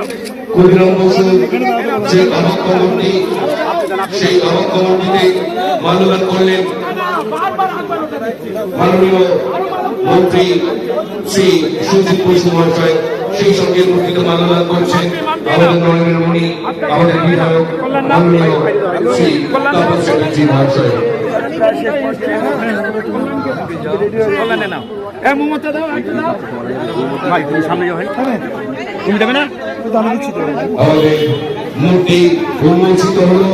ক্ষুদিরাম বসু যে অবাক খবরটি সেই অবাক মাল্যদান করলেন মাননীয় মন্ত্রী শ্রী সুজিত বসু মহাশয় সেই সঙ্গে মূর্তিতে মাল্যদান করছেন আমাদের নরেন্দ্র মণি আমাদের বিধায়ক মাননীয় শ্রী তাপস চ্যাটার্জি মহাশয় মমতা দাও একটা দাও। ভাই সামনে যাও ভাই। তুমি দেবে না? আমাদের মূর্তি উন্মোচিত হলো।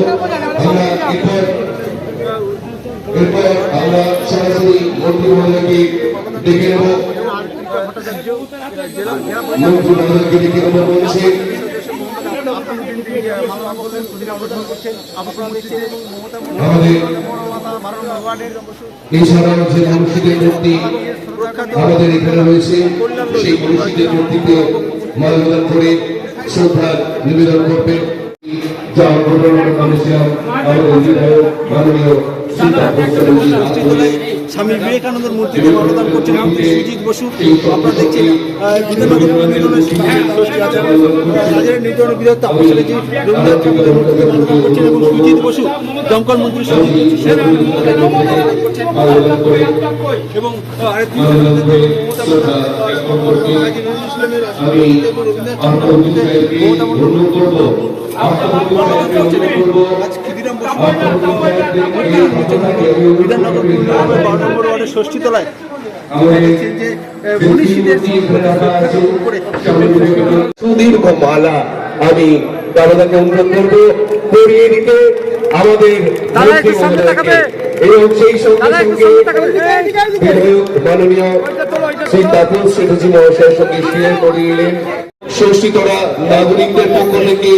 আমরা এরপর এরপর আমরা সরাসরি মন্ত্রী ডেকে নেব। মন্ত্রী ডেকে নেব বলছে। আমাদের এখানে রয়েছে, সেই মসজিদের মূর্তিতে মাল্যদান করে শ্রদ্ধা নিবেদন যা আমাদের মাননীয় ধরে স্বামী বিবেকানন্দের মূর্তিতে মানদান করছেন সুজিত বসু আপনারা দেখছেন রাজের তাপস রবীন্দ্রনাথ ঠাকুরের মূর্তিতে মানদান করছেন এবং সুজিত বসু দমকল মন্ত্রী এবং আমি বন্দ্যোপাধ্যায় অনুরোধ করব বিধাননগর বারো নম্বর ওয়ার্ডের ষষ্ঠী তলায় সুদীর্ঘ মালা আমি দাদাকে অনুরোধ করব পরিয়ে দিতে আমাদের। এবং সেই সঙ্গে সঙ্গে মাননীয় শ্রী মহাশয়ের সঙ্গে শেয়ার করিলেন ষষ্ঠীতলা নাগরিকদের পক্ষ থেকে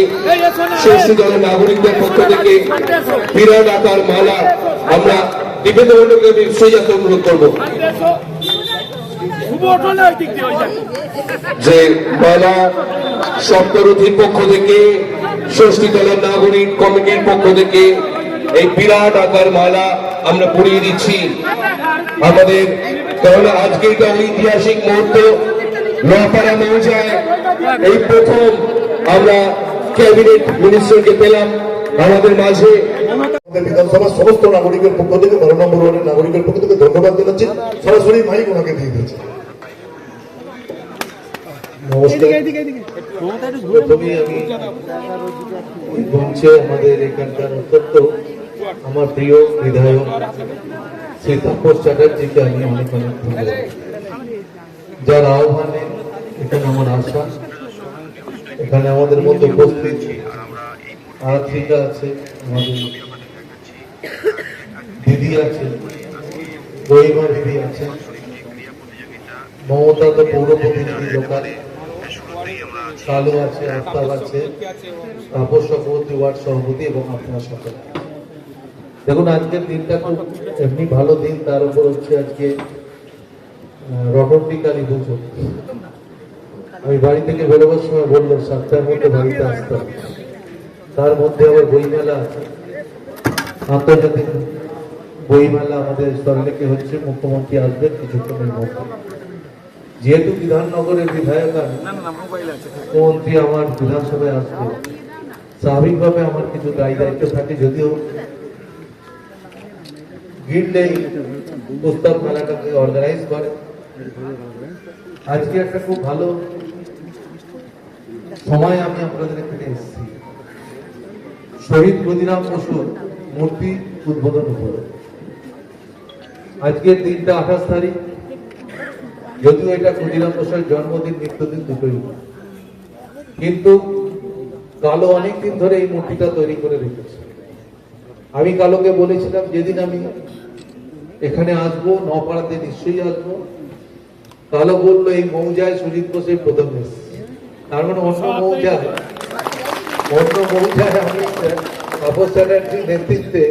নাগরিকদের পক্ষ থেকে বিরাট আকার মালা আমরা দীপেন্দ্র মন্ডলকে অনুরোধ করব। যে মালা সপ্তরথীর পক্ষ থেকে, ষষ্ঠীতলা নাগরিক কমিটির পক্ষ থেকে এই বিরাট আকার মালা আমরা পরিয়ে দিচ্ছি। আমাদের কারণ আজকে এটা ঐতিহাসিক মুহূর্ত নোয়াপাড়া মৌজায় এই প্রথম আমরা ক্যাবিনেট মিনিস্টারকে পেলাম আমাদের মাঝে। বিধানসভার সমস্ত নাগরিকের পক্ষ থেকে বারো নম্বর ওয়ার্ডের নাগরিকের পক্ষ থেকে ধন্যবাদ জানাচ্ছি। সরাসরি মাইক ওনাকে দিয়ে দিয়েছে। নমস্কার। প্রথমেই আমি মঞ্চে আমাদের এখানকার অত্যন্ত আমার প্রিয় বিধায়ক শ্রী তাপস চ্যাটার্জিকে আমি অনেক অনেক যার আহ্বানে এখানে আমার আশা, এখানে আমাদের মধ্যে উপস্থিত আছে, আমাদের দিদি আছে, গরিমা দিদি আছে, মমতা তো পৌর প্রতিনিধি লোকাল, কালো আছে, আফতাব আছে, তাপস চক্রবর্তী ওয়ার্ড সভাপতি এবং আপনারা সকলে। দেখুন, আজকের দিনটা খুব এমনি ভালো দিন, তার উপর হচ্ছে আজকে রটন্ডি কালী পুজো। আমি বাড়ি থেকে বেরোবার সময় বলল সাতটার মধ্যে বাড়িতে আসতে হবে। তার মধ্যে আবার বইমেলা আছে। আন্তর্জাতিক বইমেলা আমাদের সরলেকে হচ্ছে, মুখ্যমন্ত্রী আসবেন কিছুক্ষণের মধ্যে। যেহেতু বিধাননগরের বিধায়ক মুখ্যমন্ত্রী আমার বিধানসভায় আসবে। স্বাভাবিকভাবে আমার কিছু দায়ী দায়িত্ব থাকে, যদিও পুস্তক মেলাটাকে অর্গানাইজ করে। আজকে একটা খুব ভালো সময় আমি আপনাদের এখানে এসেছি। শহীদ ক্ষুদিরাম বসুর মূর্তি উদ্বোধন উপরে আজকের দিনটা আঠাশ তারিখ। যদিও এটা ক্ষুদিরাম বসুর জন্মদিন, মৃত্যুদিন দুটোই। কিন্তু কালো অনেকদিন ধরে এই মূর্তিটা তৈরি করে রেখেছে। আমি কালোকে বলেছিলাম যেদিন আমি এখানে আসব নপাড়াতে নিশ্চয়ই আসব। কালো বলল এই মৌজায় সুজিত বসে প্রথম এসেছে তার মানে অন্য মৌজায় অন্য মৌজায় আমি তাপস চ্যাটার্জির নেতৃত্বে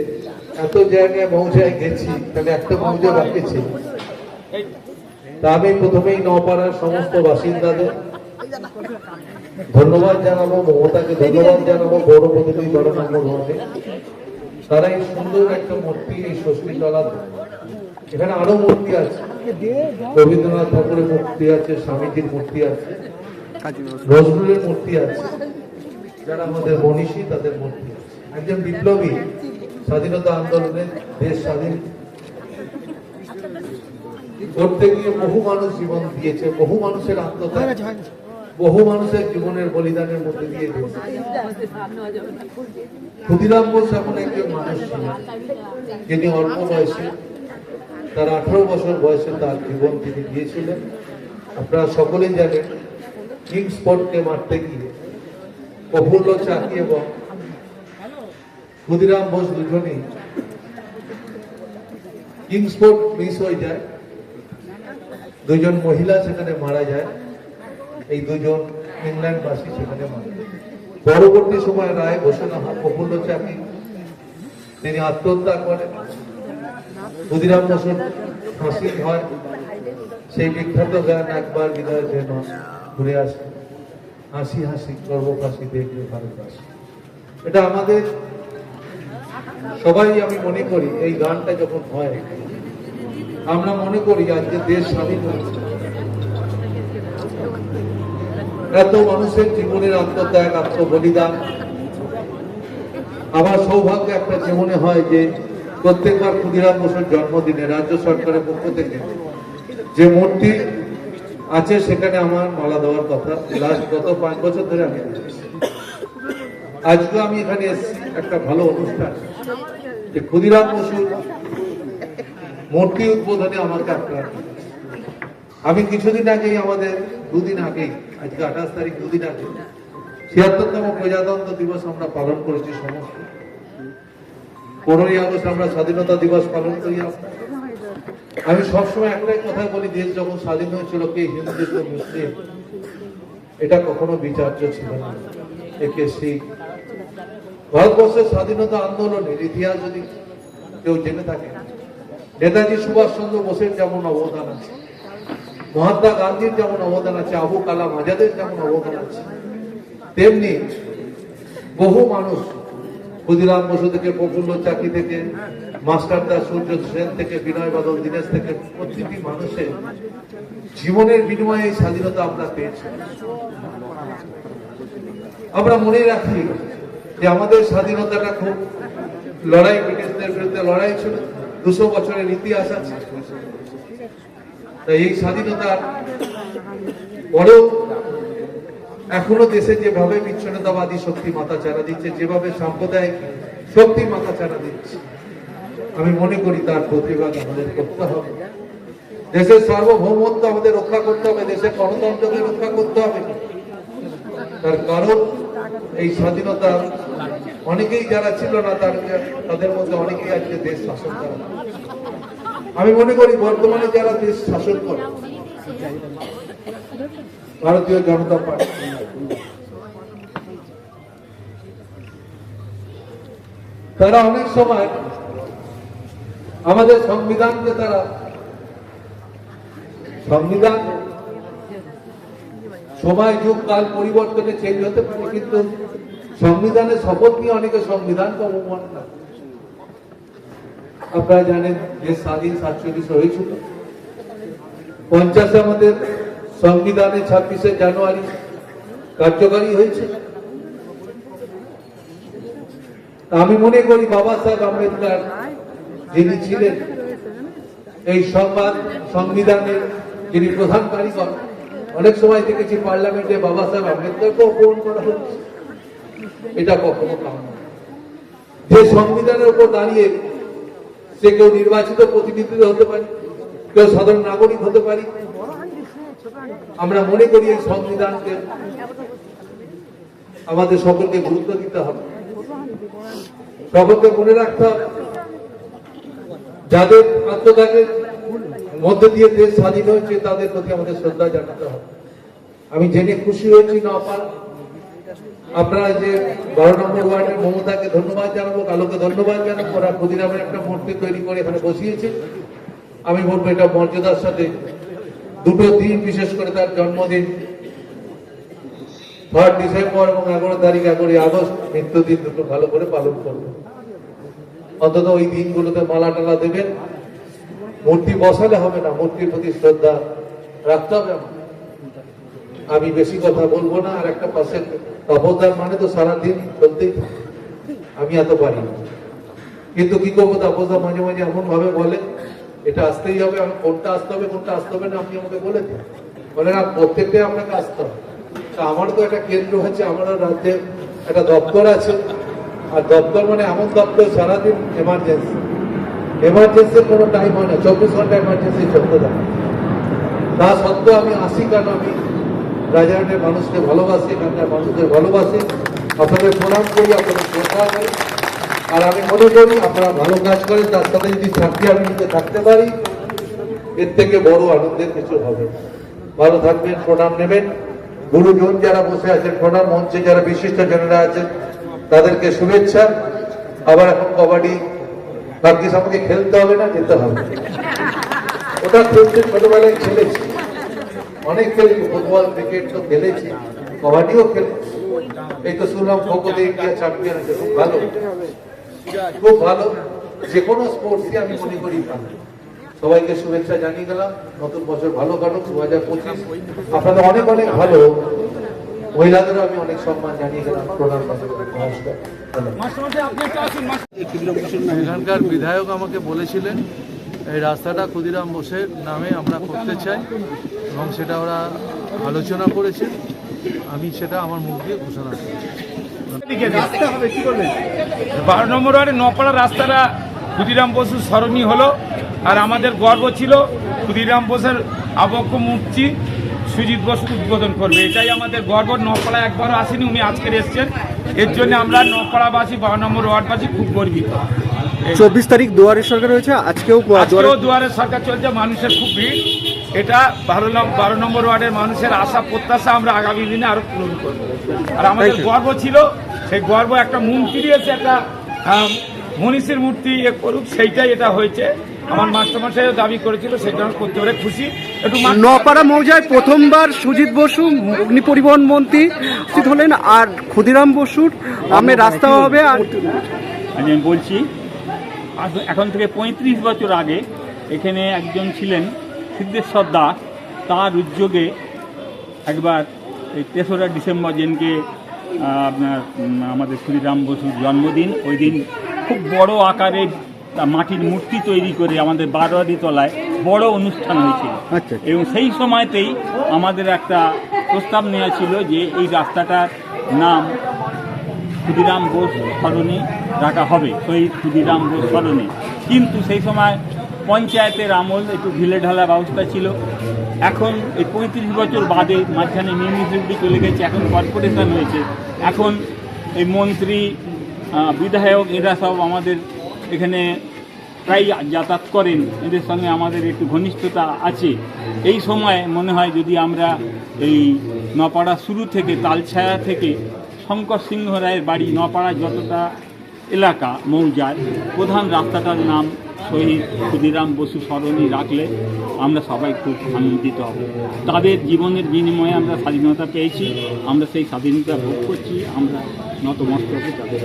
এত জায়গায় মৌজায় গেছি তাহলে একটা মৌজা বাকি ছিল। তা আমি প্রথমেই নপাড়ার সমস্ত বাসিন্দাদের ধন্যবাদ জানাব মমতাকে ধন্যবাদ জানাব প্রতিনিধি বারো নম্বর তারা এই সুন্দর একটা মূর্তি এই ষষ্ঠী তলা এখানে আরও মূর্তি আছে। রবীন্দ্রনাথ ঠাকুরের মূর্তি আছে, স্বামীজির মূর্তি আছে, নজরুলের মূর্তি আছে, যারা আমাদের মনীষী, তাদের মূর্তি একজন বিপ্লবী স্বাধীনতা আন্দোলনে দেশ স্বাধীন করতে গিয়ে বহু মানুষ জীবন দিয়েছে, বহু মানুষের আত্মত্যাগ। বহু মানুষের জীবনের বলিদানের মধ্যে দিয়ে ক্ষুদিরাম বোস এমন একজন মানুষ যিনি অল্প বয়সে, তার আঠারো বছর বয়সে তার জীবন তিনি দিয়েছিলেন। আপনারা সকলেই জানেন কিং স্পটকে মারতে গিয়ে প্রফুল্ল চাকি এবং ক্ষুদিরাম বোস দুজনেই কিং স্পোর্ট মিস হয়ে যায়। দুজন মহিলা সেখানে মারা যায়। এই দুজন ইংল্যান্ডবাসী সেখানে মারা। পরবর্তী সময় রায় ঘোষণা হয়, প্রফুল্ল চাকি তিনি আত্মহত্যা করেন। ক্ষুদিরাম বসুর ফাঁসি হয়। সেই বিখ্যাত গান, একবার বিদায় যেন ঘুরে আসে। হাসি হাসি সর্বকাশি দেখবে ভারতবাসী এটা আমাদের সবাই আমি মনে করি, এই গানটা যখন হয়, আমরা মনে করি আজকে দেশ স্বাধীন হয়েছে। এত মানুষের জীবনের আত্মত্যাগ, আত্মবলিদান। আমার সৌভাগ্য একটা জীবনে হয় যে প্রত্যেকবার ক্ষুদিরাম বসুর জন্মদিনে রাজ্য সরকারের পক্ষ থেকে যে মূর্তি আছে সেখানে আমার মালা দেওয়ার কথা। লাস্ট গত পাঁচ বছর ধরে আমি। আজকে আমি এখানে এসেছি, একটা ভালো অনুষ্ঠান। যে ক্ষুদিরাম বসুর মূর্তি উদ্বোধনে আমাকে আপনার আমি কিছুদিন আগেই, আমাদের দুদিন আগেই আজকে আঠাশ তারিখ দুদিন আগে ছিয়াত্তরতম প্রজাতন্ত্র দিবস আমরা পালন করেছি সমস্ত। পনেরোই আগস্ট আমরা স্বাধীনতা দিবস পালন করি আমি সবসময় একটাই কথা বলি, দেশ যখন স্বাধীন হয়েছিল, কে হিন্দু, কে মুসলিম, এটা কখনো বিচার্য ছিল না। একে শিখ ভারতবর্ষের স্বাধীনতা আন্দোলনের ইতিহাস যদি কেউ জেনে থাকে, নেতাজি সুভাষচন্দ্র বোসের যেমন অবদান আছে মহাত্মা গান্ধীর যেমন অবদান আছে, আবু কালাম আজাদের যেমন অবদান আছে, তেমনি বহু মানুষ ক্ষুদিরাম বসু থেকে, প্রফুল্ল চাকি থেকে, মাস্টার দাস সূর্য সেন থেকে, বিনয় বাদল দীনেশ থেকে, প্রতিটি মানুষের জীবনের বিনিময়ে এই স্বাধীনতা আমরা পেয়েছি। আমরা মনে রাখি যে আমাদের স্বাধীনতাটা খুব লড়াই, ব্রিটিশদের বিরুদ্ধে লড়াই ছিল, দুশো বছরের ইতিহাস আছে। তাই এই স্বাধীনতার পরেও এখনও দেশে যেভাবে বিচ্ছিন্নতাবাদী শক্তি মাথা চারা দিচ্ছে, যেভাবে সাম্প্রদায়িক শক্তি মাথা চারা দিচ্ছে, আমি মনে করি তার প্রতিবাদ আমাদের করতে হবে। দেশের সার্বভৌমত্ব আমাদের রক্ষা করতে হবে, দেশের গণতন্ত্রকে রক্ষা করতে হবে। তার কারণ এই স্বাধীনতা অনেকেই যারা ছিল না, তার তাদের মধ্যে অনেকেই আজকে দেশ শাসন করে আমি মনে করি বর্তমানে যারা দেশ শাসন করে, ভারতীয় জনতা পার্টি। তারা অনেক সময় আমাদের সংবিধানকে তারা সংবিধান সময়, যুগ, কাল পরিবর্তনে চেঞ্জ হতে পারে, কিন্তু সংবিধানের শপথ নিয়ে অনেকে সংবিধানকে অবমান করে। আপনারা জানেন যে স্বাধীন সাতচল্লিশ হয়েছিল। পঞ্চাশে আমাদের সংবিধানে ছাব্বিশে জানুয়ারি কার্যকারী হয়েছে। আমি মনে করি বাবা সাহেব আম্বেদকর যিনি ছিলেন, এই সংবাদ সংবিধানের যিনি প্রধান কারিগর, অনেক সময় দেখেছি পার্লামেন্টে বাবা সাহেব আম্বেদকরকে অপমান করা হচ্ছে এটা কখনো কাম যে সংবিধানের উপর দাঁড়িয়ে সে কেউ নির্বাচিত প্রতিনিধি হতে পারে, কেউ সাধারণ নাগরিক হতে পারে। আমরা মনে করি এই সংবিধানকে আমাদের সকলকে গুরুত্ব দিতে হবে। সকলকে মনে রাখতে হবে, যাদের আত্মত্যাগের মধ্যে দিয়ে দেশ স্বাধীন হয়েছে, তাদের প্রতি আমাদের শ্রদ্ধা জানাতে হবে। আমি জেনে খুশি হয়েছি না আপনারা যে বারো নম্বর ওয়ার্ডের মমতাকে ধন্যবাদ জানাব, কালোকে ধন্যবাদ জানাব, ওরা ক্ষুদিরামের একটা মূর্তি তৈরি করে এখানে বসিয়েছে। আমি বলব এটা মর্যাদার সাথে। দুটো দিন বিশেষ করে তার জন্মদিন থার্ড ডিসেম্বর এবং এগারো তারিখ, এগারোই আগস্ট মৃত্যুদিন দুটো ভালো করে পালন করবে। অন্তত ওই দিনগুলোতে মালা টালা দেবেন। মূর্তি বসালে হবে না, মূর্তির প্রতি শ্রদ্ধা রাখতে হবে। আমি বেশি কথা বলব না, আর একটা পাশে তাপদার মানে তো সারাদিন চলতেই আমি এত পারি। কিন্তু কি করব তাপসদা মাঝে মাঝে এমন ভাবে বলে, এটা আসতেই হবে, আমি কোনটা আসতে হবে, কোনটা আসতে হবে না আপনি আমাকে বলে দিন। বলে, না, প্রত্যেকটাই আপনাকে আসতে হবে। তা আমার তো একটা কেন্দ্র হচ্ছে, আমার রাজ্যে একটা দপ্তর আছে। আর দপ্তর মানে এমন দপ্তর সারাদিন এমার্জেন্সি এমার্জেন্সির কোনো টাইম হয় না, চব্বিশ ঘণ্টা এমার্জেন্সি চলতে থাকে। তা সত্ত্বেও আমি আসি কারণ আমি রাজারহাটের মানুষকে ভালোবাসি, এখানকার মানুষদের ভালোবাসি। আপনাদের প্রণাম করি, আপনাদের শ্রদ্ধা করি। আর আমি মনে করি আপনারা ভালো কাজ করেন, তার সাথে যদি থাকতে আমি নিজে থাকতে পারি, এর থেকে বড় আনন্দের কিছু হবে ভালো থাকবেন, প্রণাম নেবেন। গুরুজন যারা বসে আছেন, প্রণাম মঞ্চে যারা বিশিষ্ট জনেরা আছেন, তাদেরকে শুভেচ্ছা। আবার এখন কবাডি, ভাগ্যিস আমাকে খেলতে হবে না, যেতে হবে। ওটা খেলতে ছোটবেলায় খেলেছি। অনেক খেলেছি ফুটবল ক্রিকেট তো খেলেছি কবাডিও খেলেছি। এই তো শুনলাম খোখোতে ইন্ডিয়া চ্যাম্পিয়ন আছে খুব ভালো। খুব ভালো। যে কোনো স্পোর্টসই আমি মনে করি ভালো। সবাইকে শুভেচ্ছা জানিয়ে গেলাম। নতুন বছর ভালো কাটুক দু হাজার পঁচিশ। আপনাদের অনেক অনেক ভালো। মহিলাদেরও আমি অনেক সম্মান জানিয়ে গেলাম। নমস্কার। এখানকার বিধায়ক আমাকে বলেছিলেন এই রাস্তাটা ক্ষুদিরাম বোসের নামে আমরা করতে চাই এবং সেটা ওরা আলোচনা করেছে। আমি সেটা আমার মুখ দিয়ে ঘোষণা করেছি বারো নম্বর ওয়ার্ডে নপাড়া রাস্তাটা ক্ষুদিরাম বসু স্মরণীয় হলো আর আমাদের গর্ব ছিল ক্ষুদিরাম বোসের আবক্ষ মূর্তি সুজিত বসু উদ্বোধন করবে। এটাই আমাদের গর্ব নপাড়া একবারও আসেনি, উনি আজকের এসছেন। এর জন্য আমরা নপাড়াবাসী বারো নম্বর ওয়ার্ডবাসী খুব গর্বিত। চব্বিশ তারিখ দুয়ারে সরকার হয়েছে আজকেও আজকেও দুয়ারে সরকার চলছে মানুষের খুব ভিড়। এটা বারো নম্বর বারো নম্বর ওয়ার্ডের মানুষের আশা প্রত্যাশা আমরা আগামী দিনে আরও পূরণ করব। আর আমাদের গর্ব ছিল সেই গর্ব একটা মূর্তি দিয়েছে একটা মনীষীর মূর্তি এ করুক সেইটাই এটা হয়েছে। আমার মাস্টারমশাইও দাবি করেছিল সেটা করতে পারে খুশি। একটু নপাড়া মৌজায় প্রথমবার সুজিত বসু অগ্নি পরিবহন মন্ত্রী উপস্থিত হলেন আর ক্ষুদিরাম বসুর নামে রাস্তা হবে আর আমি বলছি এখন থেকে পঁয়ত্রিশ বছর আগে এখানে একজন ছিলেন সিদ্ধেশ্বর দাস তার উদ্যোগে একবার এই তেসরা ডিসেম্বর দিনকে আপনার আমাদের শ্রীরাম বসুর জন্মদিন ওই দিন খুব বড় আকারে মাটির মূর্তি তৈরি করে আমাদের বারোয়ারি তলায় বড় অনুষ্ঠান হয়েছিল আচ্ছা। এবং সেই সময়তেই আমাদের একটা প্রস্তাব নেওয়া ছিল যে এই রাস্তাটার নাম ক্ষুদিরাম বোস স্মরণে রাখা হবে শহীদ ক্ষুদিরাম বোস স্মরণে কিন্তু সেই সময় পঞ্চায়েতের আমল একটু ঢিলে ঢালা ব্যবস্থা ছিল। এখন এই পঁয়ত্রিশ বছর বাদে মাঝখানে মিউনিসিপ্যালিটি চলে গেছে, এখন কর্পোরেশন হয়েছে। এখন এই মন্ত্রী বিধায়ক, এরা সব আমাদের এখানে প্রায় যাতায়াত করেন। এদের সঙ্গে আমাদের একটু ঘনিষ্ঠতা আছে। এই সময় মনে হয় যদি আমরা এই নপাড়া শুরু থেকে, তালছায়া থেকে শঙ্কর সিংহ রায়ের বাড়ি নপাড়া যতটা এলাকা মৌজায় প্রধান রাস্তাটার নাম শহীদ ক্ষুদিরাম বসু স্মরণী রাখলে আমরা সবাই খুব আনন্দিত হব। তাদের জীবনের বিনিময়ে আমরা স্বাধীনতা পেয়েছি, আমরা সেই স্বাধীনতা ভোগ করছি, আমরা নতমস্তকে তাদের